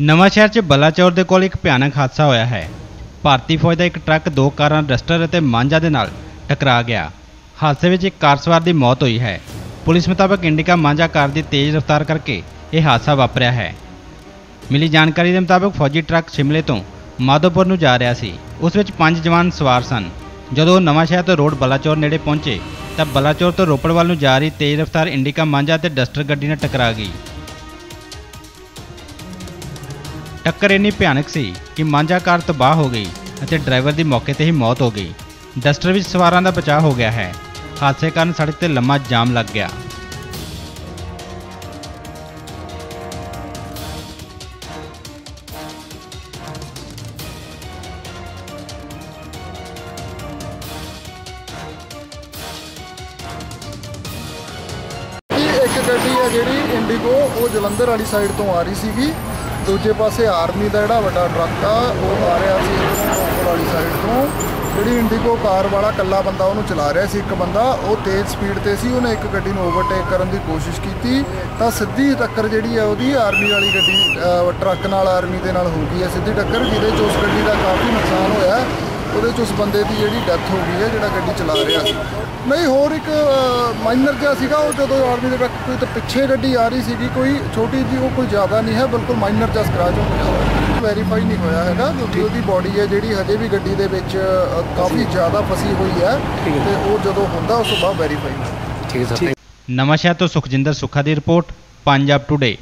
ਨਵਾਂ ਸ਼ਹਿਰ 'ਚ ਬਲਾਚੌਰ ਦੇ ਕੋਲ ਇੱਕ ਭਿਆਨਕ ਹਾਦਸਾ ਹੋਇਆ ਹੈ। ਭਾਰਤੀ ਫੌਜ ਦਾ ਇੱਕ ਟਰੱਕ ਦੋ ਕਾਰਾਂ, ਡਸਟਰ ਅਤੇ ਮਾਂਜਾ ਦੇ ਨਾਲ ਟਕਰਾ ਗਿਆ। ਹਾਦਸੇ ਵਿੱਚ ਇੱਕ ਕਾਰ ਸਵਾਰ ਦੀ ਮੌਤ ਹੋਈ ਹੈ। ਪੁਲਿਸ ਮੁਤਾਬਕ ਇੰਡੀਕਾ ਮਾਂਜਾ ਕਾਰ ਦੀ ਤੇਜ਼ ਰਫ਼ਤਾਰ ਕਰਕੇ ਇਹ ਹਾਦਸਾ ਵਾਪਰਿਆ ਹੈ। ਮਿਲੀ ਜਾਣਕਾਰੀ ਦੇ ਮੁਤਾਬਕ ਫੌਜੀ ਟਰੱਕ ਸ਼ਿਮਲੇ ਤੋਂ ਮਾਧੋਪੁਰ ਨੂੰ ਜਾ ਰਿਹਾ ਸੀ। ਉਸ ਵਿੱਚ ਪੰਜ ਜਵਾਨ ਸਵਾਰ ਸਨ। ਜਦੋਂ ਉਹ ਨਵਾਂ ਸ਼ਹਿਰ ਤੋਂ ਰੋਡ ਬਲਾਚੌਰ ਨੇੜੇ ਪਹੁੰਚੇ, ਤਾਂ ਬਲਾਚੌਰ ਤੋਂ ਰੋਪੜ ਵੱਲ ਨੂੰ ਜਾ ਰਹੀ ਤੇਜ਼ ਰਫ਼ਤਾਰ ਇੰਡੀਕਾ ਮਾਂਜਾ ਤੇ ਡਸਟਰ ਗੱਡੀ ਨਾਲ ਟਕਰਾ ਗਈ। ਟੱਕਰ ਇੰਨੀ ਭਿਆਨਕ ਸੀ ਕਿ ਮਾਂਜਾ ਕਾਰ ਤਬਾਹ ਹੋ ਗਈ ਅਤੇ ਡਰਾਈਵਰ ਦੀ ਮੌਕੇ ਤੇ ਹੀ ਮੌਤ ਹੋ ਗਈ। ਡਸਟਰ ਵਿੱਚ ਸਵਾਰਾਂ ਦਾ ਬਚਾਅ ਹੋ ਗਿਆ ਹੈ। ਹਾਦਸੇ ਕਾਰਨ ਸੜਕ ਤੇ ਲੰਮਾ ਜਾਮ ਲੱਗ ਗਿਆ। ਇੱਕ ਗੱਡੀ ਹੈ ਜਿਹੜੀ ਇੰਡੀਗੋ, ਉਹ ਜਲੰਧਰ ਵਾਲੀ ਸਾਈਡ ਤੋਂ ਆ ਰਹੀ ਸੀਗੀ। ਦੂਜੇ ਪਾਸੇ ਆਰਮੀ ਦਾ ਜਿਹੜਾ ਵੱਡਾ ਟਰੱਕ ਆ, ਉਹ ਆ ਰਿਹਾ ਸੀ ਰੋਪੜ ਵਾਲੀ ਸਾਈਡ ਤੋਂ। ਜਿਹੜੀ ਇੰਡੀਗੋ ਕਾਰ ਵਾਲਾ ਕੱਲਾ ਬੰਦਾ ਉਹਨੂੰ ਚਲਾ ਰਿਹਾ ਸੀ, ਇੱਕ ਬੰਦਾ, ਉਹ ਤੇਜ਼ ਸਪੀਡ ਤੇ ਸੀ, ਉਹਨੇ ਇੱਕ ਗੱਡੀ ਨੂੰ ਓਵਰਟੇਕ ਕਰਨ ਦੀ ਕੋਸ਼ਿਸ਼ ਕੀਤੀ। ਤਾਂ ਸਿੱਧੀ ਟੱਕਰ ਜਿਹੜੀ ਹੈ ਉਹਦੀ ਆਰਮੀ ਵਾਲੀ ਗੱਡੀ ਟਰੱਕ ਨਾਲ, ਆਰਮੀ ਦੇ ਨਾਲ ਹੋ ਗਈ ਹੈ ਸਿੱਧੀ ਟੱਕਰ, ਜਿਹਦੇ 'ਚ ਉਸ ਗੱਡੀ ਦਾ ਕਾਫੀ ਨੁਕਸਾਨ ਹੋਇਆ। ਉਹਦੇ 'ਚ ਉਸ ਬੰਦੇ ਦੀ ਜਿਹੜੀ ਡੈਥ ਹੋ ਗਈ ਹੈ ਜਿਹੜਾ ਗੱਡੀ ਚਲਾ ਰਿਹਾ ਸੀ। ਨਹੀਂ ਹੋਰ ਇੱਕ ਮਾਈਨਰ ਜਿਹਾ ਸੀਗਾ ਉਹ ਜਦੋਂ ਆਰਮੀ ਦੇ ਟਰੱਕ ਕੋਈ ਤਾਂ ਪਿੱਛੇ ਗੱਡੀ ਆ ਰਹੀ ਸੀਗੀ ਕੋਈ ਛੋਟੀ ਜੀ ਉਹ ਕੋਈ ਜ਼ਿਆਦਾ ਨਹੀਂ ਹੈ ਬਿਲਕੁਲ ਮਾਈਨਰ ਜਿਹਾ ਸਕ੍ਰੈਚ ਹੋ ਗਿਆ। ਵੈਰੀਫਾਈ ਨਹੀਂ ਹੋਇਆ ਹੈਗਾ ਕਿਉਂਕਿ ਉਹਦੀ ਬਾਡੀ ਹੈ ਜਿਹੜੀ ਹਜੇ ਵੀ ਗੱਡੀ ਦੇ ਵਿੱਚ ਕਾਫੀ ਜ਼ਿਆਦਾ ਫਸੀ ਹੋਈ ਹੈ ਤੇ ਉਹ ਜਦੋਂ ਹੁੰਦਾ ਉਸ ਤੋਂ ਬਾਅਦ ਵੈਰੀਫਾਈ ਠੀਕ ਹੈ ਸਰ ਨਵਾਂ ਸ਼ਹਿਰ ਤੋਂ ਸੁਖਜਿੰਦਰ ਸੁੱਖਾ ਦੀ ਰਿਪੋਰਟ ਪੰਜਾਬ ਟੁਡੇ